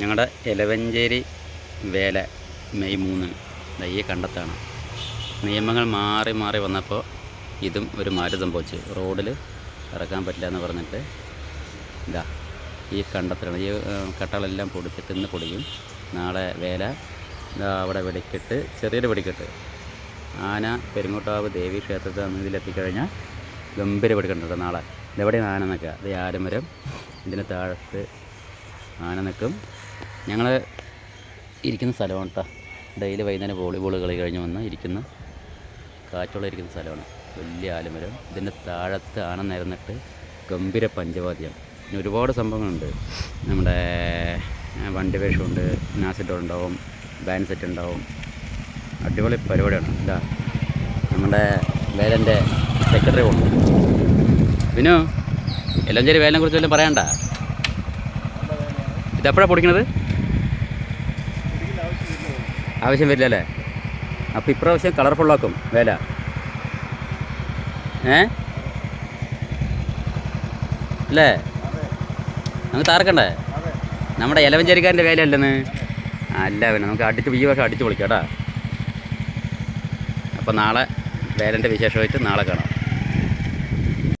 ഞങ്ങളുടെ എലവഞ്ചേരി വേല മെയ് മൂന്ന് ഈ കണ്ടത്താണ്. നിയമങ്ങൾ മാറി മാറി വന്നപ്പോൾ ഇതും ഒരു മാറ്റം സംഭവിച്ചു. റോഡിൽ ഇറക്കാൻ പറ്റില്ല എന്ന് പറഞ്ഞിട്ട് ഇതാ ഈ കണ്ടത്തിലാണ് ഈ കട്ടകളെല്ലാം പൊടിച്ചിട്ട് ഇന്ന് പൊടിയും. നാളെ വേല അവിടെ വെടിക്കെട്ട് ചെറിയൊരു വെടിക്കെട്ട്. ആന പെരുങ്ങോട്ടാവ് ദേവി ക്ഷേത്രത്തിൽ നിന്ന് ഇതിലെത്തിക്കഴിഞ്ഞാൽ ഗംഭീര വെടിക്കെട്ടുണ്ട് നാളെ. ഇതെവിടെയാണ് ആന നിൽക്കുക? ഇത് ആരമരം ഇതിന് താഴത്ത് ആന നിൽക്കും. ഞങ്ങൾ ഇരിക്കുന്ന സ്ഥലമാണ് കേട്ടോ ഡെയിലി വൈകുന്നേരം വോളിബോൾ കളി കഴിഞ്ഞ് വന്ന് ഇരിക്കുന്ന കാറ്റുള്ള ഇരിക്കുന്ന സ്ഥലമാണ്. വലിയ ആലമരം. ഇതിന്റെ താഴത്ത് ആണ നിരന്നിട്ട് ഗംഭീര പഞ്ചവാദ്യം. ഒരുപാട് സംഭവങ്ങളുണ്ട്. നമ്മുടെ വണ്ടി വേഷമുണ്ട് നാസെറ്റ് ഉണ്ടാവും ബാൻഡ് സെറ്റ് ഉണ്ടാവും അടിപൊളി പരിപാടിയാണ്. ഇതാ നമ്മുടെ വേലന്റെ സെക്രട്ടറി ഉണ്ട് വിനു എല്ലാം ചേരി വേലിനെ കുറിച്ച് വല്ലതും പറയണ്ട? ഇതെപ്പോഴാണ് പൊടിക്കണത്? ആവശ്യം വരില്ല അല്ലേ? അപ്പോൾ ഇപ്രാവശ്യം കളർഫുള്ളാക്കും വേല. ഏ? അല്ലേ? നമുക്ക് താർക്കണ്ടേ നമ്മുടെ ഇലവഞ്ചേരിക്കാരന്റെ വേലയല്ലെന്ന്? അല്ല പിന്നെ നമുക്ക് അടിച്ച് ഈ വർഷം അടിച്ച് പൊളിക്കാം കേട്ടോ. അപ്പോൾ നാളെ വേലന്റെ വിശേഷമായിട്ട് നാളെ കാണാം.